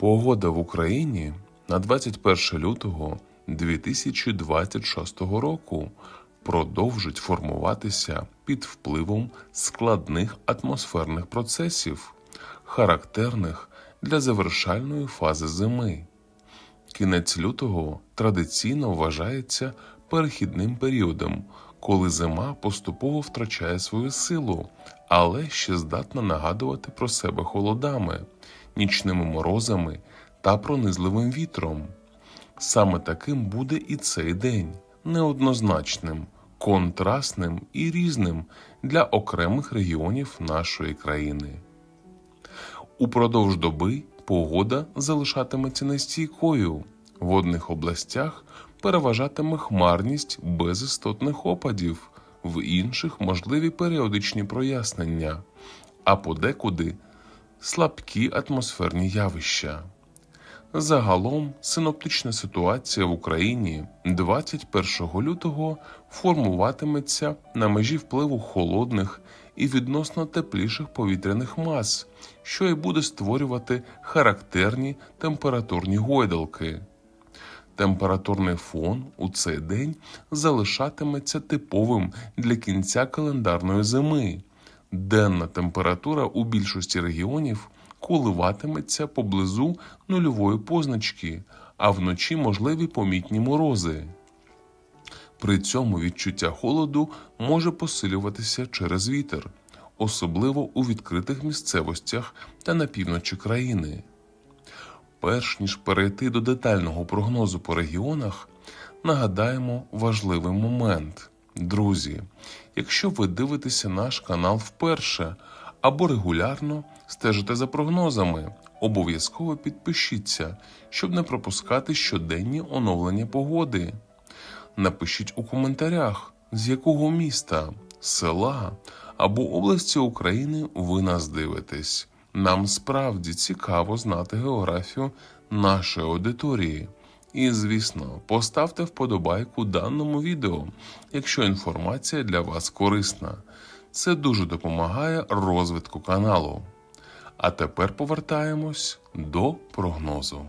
Погода в Україні на 21 лютого 2026 року продовжить формуватися під впливом складних атмосферних процесів, характерних для завершальної фази зими. Кінець лютого традиційно вважається перехідним періодом, коли зима поступово втрачає свою силу, але ще здатна нагадувати про себе холодами, нічними морозами та пронизливим вітром. Саме таким буде і цей день неоднозначним, контрастним і різним для окремих регіонів нашої країни. Упродовж доби погода залишатиметься нестійкою. В одних областях переважатиме хмарність без істотних опадів, в інших можливі періодичні прояснення, а подекуди слабкі атмосферні явища. Загалом синоптична ситуація в Україні 21 лютого формуватиметься на межі впливу холодних і відносно тепліших повітряних мас, що й буде створювати характерні температурні гойдалки. Температурний фон у цей день залишатиметься типовим для кінця календарної зими. Денна температура у більшості регіонів коливатиметься поблизу нульової позначки, а вночі можливі помітні морози. При цьому відчуття холоду може посилюватися через вітер, особливо у відкритих місцевостях та на півночі країни. Перш ніж перейти до детального прогнозу по регіонах, нагадаємо важливий момент. Друзі, якщо ви дивитеся наш канал вперше або регулярно стежите за прогнозами, обов'язково підпишіться, щоб не пропускати щоденні оновлення погоди. Напишіть у коментарях, з якого міста, села або області України ви нас дивитесь. Нам справді цікаво знати географію нашої аудиторії. І, звісно, поставте вподобайку даному відео, якщо інформація для вас корисна. Це дуже допомагає розвитку каналу. А тепер повертаємось до прогнозу.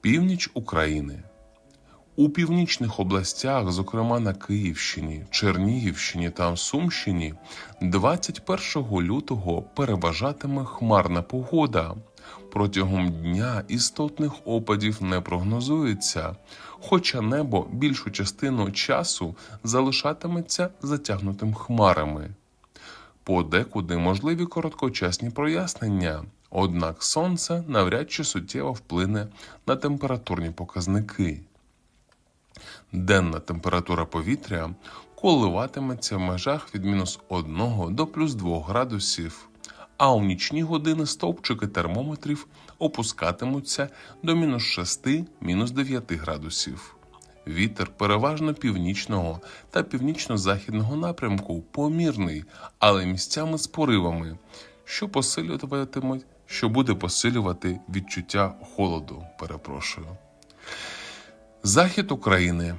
Північ України. У північних областях, зокрема на Київщині, Чернігівщині та Сумщині, 21 лютого переважатиме хмарна погода. Протягом дня істотних опадів не прогнозується, хоча небо більшу частину часу залишатиметься затягнутим хмарами. Подекуди можливі короткочасні прояснення, однак сонце навряд чи суттєво вплине на температурні показники. Денна температура повітря коливатиметься в межах від мінус 1 до плюс 2 градусів, а у нічні години стовпчики термометрів опускатимуться до мінус 6 мінус 9 градусів. Вітер переважно північного та північно-західного напрямку помірний, але місцями з поривами, що посилюватимуть, що буде посилювати відчуття холоду. Перепрошую. Захід України.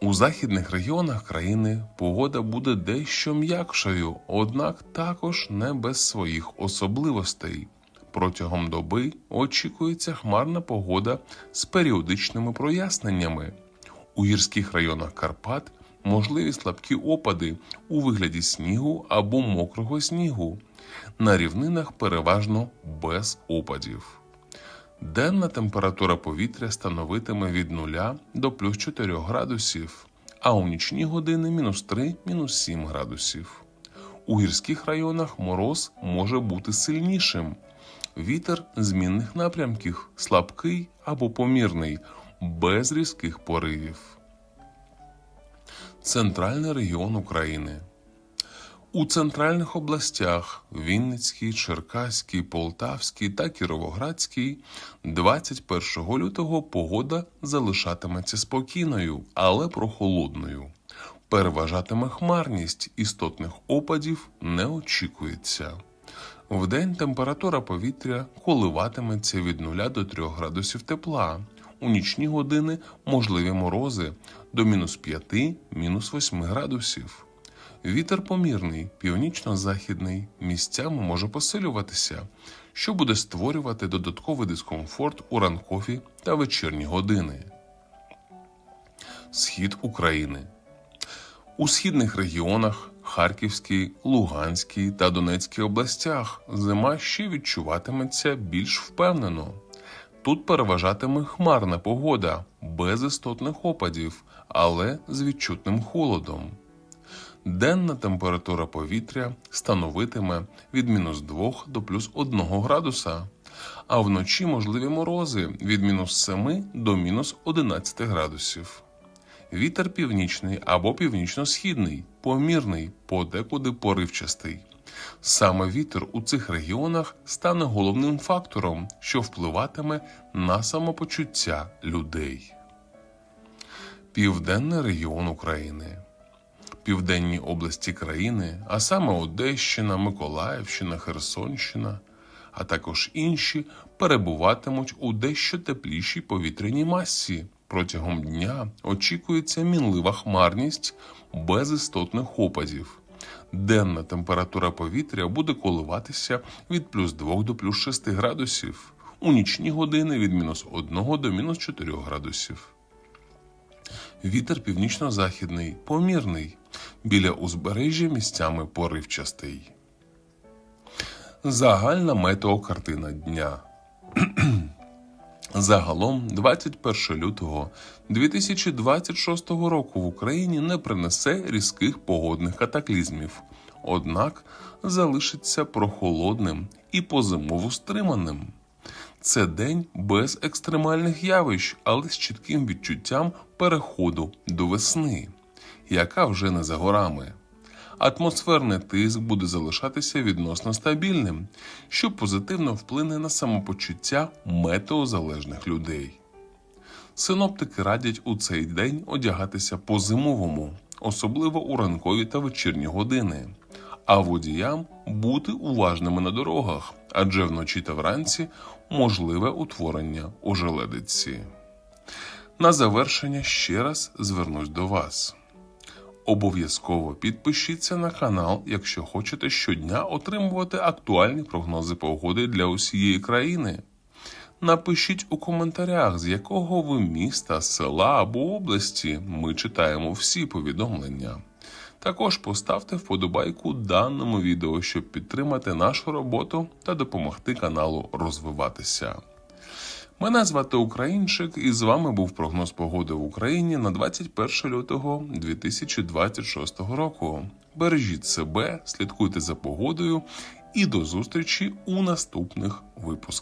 У західних регіонах країни погода буде дещо м'якшою, однак також не без своїх особливостей. Протягом доби очікується хмарна погода з періодичними проясненнями. У гірських районах Карпат можливі слабкі опади у вигляді снігу або мокрого снігу. На рівнинах переважно без опадів. Денна температура повітря становитиме від 0 до плюс 4 градусів, а у нічні години мінус 3 мінус 7 градусів. У гірських районах мороз може бути сильнішим. Вітер змінних напрямків слабкий або помірний, без різких поривів. Центральний регіон України. У центральних областях Вінницькій, Черкаській, Полтавській та Кіровоградській 21 лютого погода залишатиметься спокійною, але прохолодною. Переважатиме хмарність, істотних опадів не очікується. Вдень температура повітря коливатиметься від 0 до 3 градусів тепла. У нічні години можливі морози до мінус 5, мінус 8 градусів. Вітер помірний, північно-західний, місцями може посилюватися, що буде створювати додатковий дискомфорт у ранкові та вечірні години. Схід України у східних регіонах Харківській, Луганській та Донецькій областях зима ще відчуватиметься більш впевнено. Тут переважатиме хмарна погода без істотних опадів, але з відчутним холодом. Денна температура повітря становитиме від мінус 2 до плюс 1 градуса, а вночі можливі морози від мінус 7 до мінус 11 градусів. Вітер північний або північно-східний, помірний, подекуди поривчастий. Саме вітер у цих регіонах стане головним фактором, що впливатиме на самопочуття людей. Південний регіон України. Південні області країни, а саме Одещина, Миколаївщина, Херсонщина, а також інші перебуватимуть у дещо теплішій повітряній масі. Протягом дня очікується мінлива хмарність без істотних опадів. Денна температура повітря буде коливатися від плюс 2 до плюс 6 градусів, у нічні години від мінус 1 до мінус 4 градусів. Вітер північно-західний, помірний, біля узбережжя місцями поривчастий. Загальна метеокартина дня. Загалом, 21 лютого 2026 року в Україні не принесе різких погодних катаклізмів, однак залишиться прохолодним і позимово стриманим. Це день без екстремальних явищ, але з чітким відчуттям переходу до весни, яка вже не за горами. Атмосферний тиск буде залишатися відносно стабільним, що позитивно вплине на самопочуття метеозалежних людей. Синоптики радять у цей день одягатися по-зимовому, особливо у ранкові та вечірні години, а водіям бути уважними на дорогах, адже вночі та вранці можливе утворення ожеледиці. На завершення ще раз звернусь до вас. Обов'язково підпишіться на канал, якщо хочете щодня отримувати актуальні прогнози погоди для усієї країни. Напишіть у коментарях, з якого ви міста, села або області. Ми читаємо всі повідомлення. Також поставте вподобайку даному відео, щоб підтримати нашу роботу та допомогти каналу розвиватися. Мене звати Українчик, і з вами був прогноз погоди в Україні на 21 лютого 2026 року. Бережіть себе, слідкуйте за погодою і до зустрічі у наступних випусках.